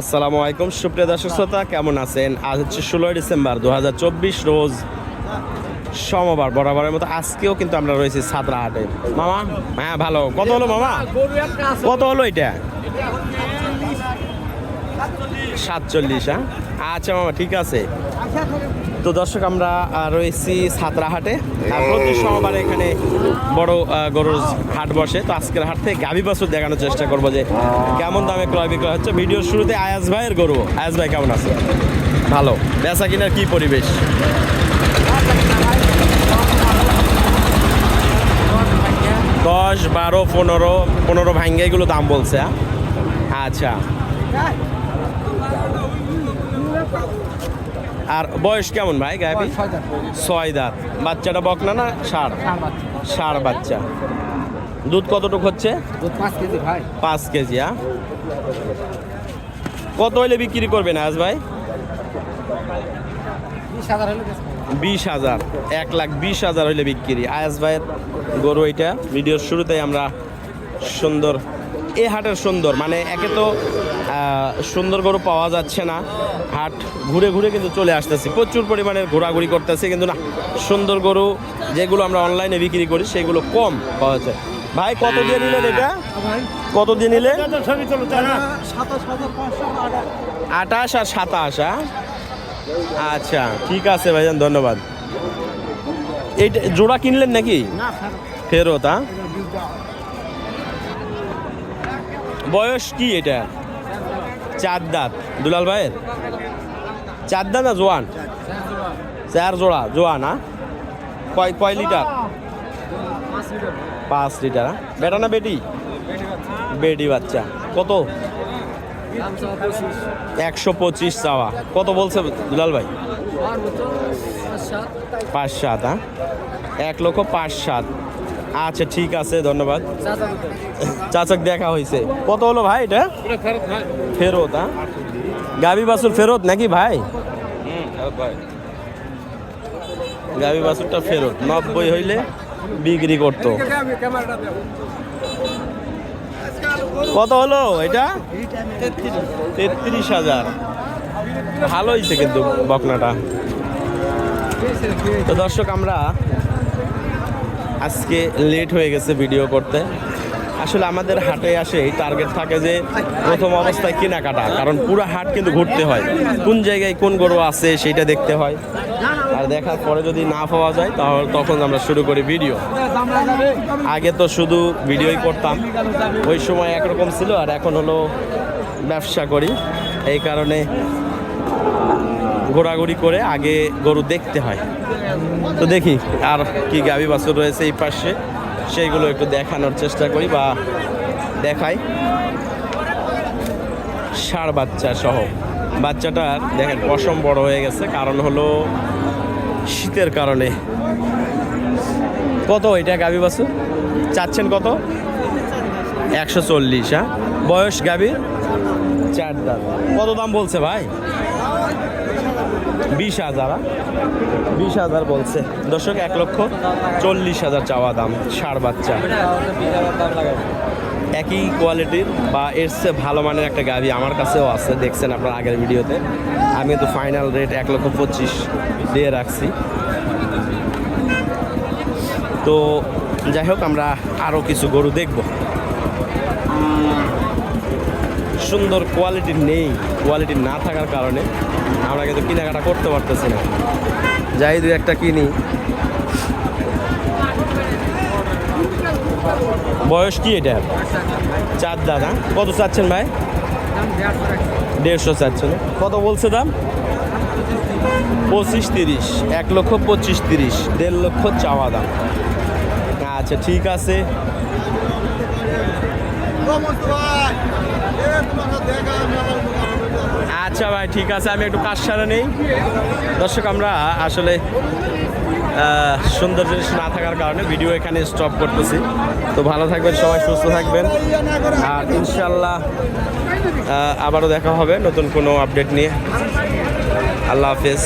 আসসালামু আলাইকুম, সুপ্রিয় দর্শক শ্রোতা, কেমন আছেন? আজ হচ্ছে ষোলোই ডিসেম্বর দুহাজার চব্বিশ রোজ সোমবার বরাবরের মতো। আজকেও কিন্তু আমরা রয়েছি সাতরা হাটে। মামা? হ্যাঁ ভালো। কত হলো মামা? কত হলো এটা? সাতচল্লিশ হ্যাঁ? আচ্ছা মামা, ঠিক আছে। তো দর্শক, আমরা রয়েছি সাতরাহাটে আর প্রতি সোমবার এখানে বড় গরুর হাট বসে। তো আজকের হাট থেকে গাভী বাছুর দেখানোর চেষ্টা করব যে কেমন দামে ক্রয় বিক্রয় হচ্ছে। ভিডিওর শুরুতে আয়াজ ভাইয়ের গরু। আয়াজ ভাই, কেমন আছে? ভালো। বেচা কিনার কি পরিবেশ? দশ, বারো, পনেরো পনেরো ভাঙ্গে এগুলো দাম বলছে? আচ্ছা। আর বয়স কেমন ভাই গাভী ছয় দাঁত। বাচ্চাটা বকনা না ষাড়? ষাড় বাচ্চা। দুধ কতটুকু হচ্ছে? পাঁচ কেজি ভাই। পাঁচ কেজি হ্যাঁ কত হইলে বিক্রি করবেন আজ ভাই? বিশ হাজার বিশ হাজার। এক লাখ বিশ হাজার হইলে বিক্রি। আয়াস ভাইয়ের গরু এটা ভিডিওর শুরুতেই আমরা সুন্দর এ হাটের সুন্দর মানে একে তো সুন্দর গরু পাওয়া যাচ্ছে না। হাট ঘুরে ঘুরে কিন্তু চলে আসতেছি। প্রচুর পরিমাণে ঘোরাঘুরি করতেছি কিন্তু না সুন্দর গরু যেগুলো আমরা অনলাইনে বিক্রি করি সেগুলো কম পাওয়া যায়। ভাই কত দিয়ে নিলেন এটা? কত দিয়ে নিলেন? আঠাশ আর সাতাশ হ্যাঁ? আচ্ছা ঠিক আছে ভাইজান ধন্যবাদ। এইটা জোড়া কিনলেন নাকি? ফেরত। হ্যাঁ বয়স কি এটা? চার দাঁত। দুলাল ভাইয়ের? চার দাঁত না জোয়ান? চার জোড়া। জোয়ান কয় কয় লিটার? পাঁচ লিটার? বেটা না বেটি? বেটি বাচ্চা। কত? একশো পঁচিশ চাওয়া। কত বলছে দুলাল ভাই? পাঁচ সাত হ্যাঁ এক লক্ষ পাঁচ সাত। আচ্ছা ঠিক আছে ধন্যবাদ। চাচক দেখা হয়েছে। কত হলো ভাই এটা? ফেরত হ্যাঁ? গাবি বাসুর ফেরত নাকি ভাই? গাবি বাসুরটা ফেরত নব্বই হইলে বিক্রি করতো। কত হলো এটা? তেত্রিশ হাজার। ভালো হয়েছে কিন্তু বকনাটা। তো দর্শক আমরা আজকে লেট হয়ে গেছে ভিডিও করতে। আসলে আমাদের হাটে আসে এই টার্গেট থাকে যে প্রথম অবস্থায় কেনাকাটা, কারণ পুরো হাট কিন্তু ঘুরতে হয়। কোন জায়গায় কোন গরু আছে সেইটা দেখতে হয়। আর দেখার পরে যদি না পাওয়া যায়, তাহলে তখন আমরা শুরু করি ভিডিও আগে তো শুধু ভিডিওই করতাম। ওই সময় একরকম ছিল, আর এখন হলো ব্যবসা করি। এই কারণে ঘোরাঘুরি করে আগে গরু দেখতে হয়। তো দেখি আর কি গাভী বাছুর রয়েছে এই পাশে। সেইগুলো একটু দেখানোর চেষ্টা করি বা দেখাই। ষাড় বাচ্চা সহ। বাচ্চাটার দেখেন পশম বড় হয়ে গেছে, কারণ হলো শীতের কারণে। কত এটা গাভী বাছুর? চাচ্ছেন কত? একশো চল্লিশ হ্যাঁ? বয়স গাভীর চার দাম কত দাম বলছে ভাই? বিশ হাজার? বিশ হাজার বলছে। দর্শক, এক লক্ষ চল্লিশ হাজার চাওয়া দাম, ষাড় বাচ্চা। একই কোয়ালিটির বা এর চেয়ে ভালো মানের একটা গাড়ি আমার কাছেও আছে, দেখছেন আপনার আগের ভিডিওতে। আমি তো ফাইনাল রেট এক লক্ষ পঁচিশ দিয়ে রাখছি। তো যাই হোক, আমরা আরও কিছু গরু দেখব। সুন্দর কোয়ালিটি নেই কোয়ালিটি না থাকার কারণে আমরা কিন্তু কেনাকাটা করতে পারতেছি না। যাই দু একটা কিনি। বয়স কি এটা? চার দাদা কত চাচ্ছেন ভাই? দেড়শো চাচ্ছেন। কত বলছে দাম? পঁচিশ তিরিশ, এক লক্ষ পঁচিশ তিরিশ, দেড় লক্ষ চাওয়া দাম। আচ্ছা ঠিক আছে। আচ্ছা ভাই, ঠিক আছে, আমি একটু কাজ সারা নেই। দর্শক, আমরা আসলে সুন্দর জিনিস না থাকার কারণে ভিডিও এখানে স্টপ করতেছি। তো ভালো থাকবেন, সবাই সুস্থ থাকবেন। আর ইনশাল্লাহ আবারও দেখা হবে নতুন কোনো আপডেট নিয়ে। আল্লাহ হাফেজ।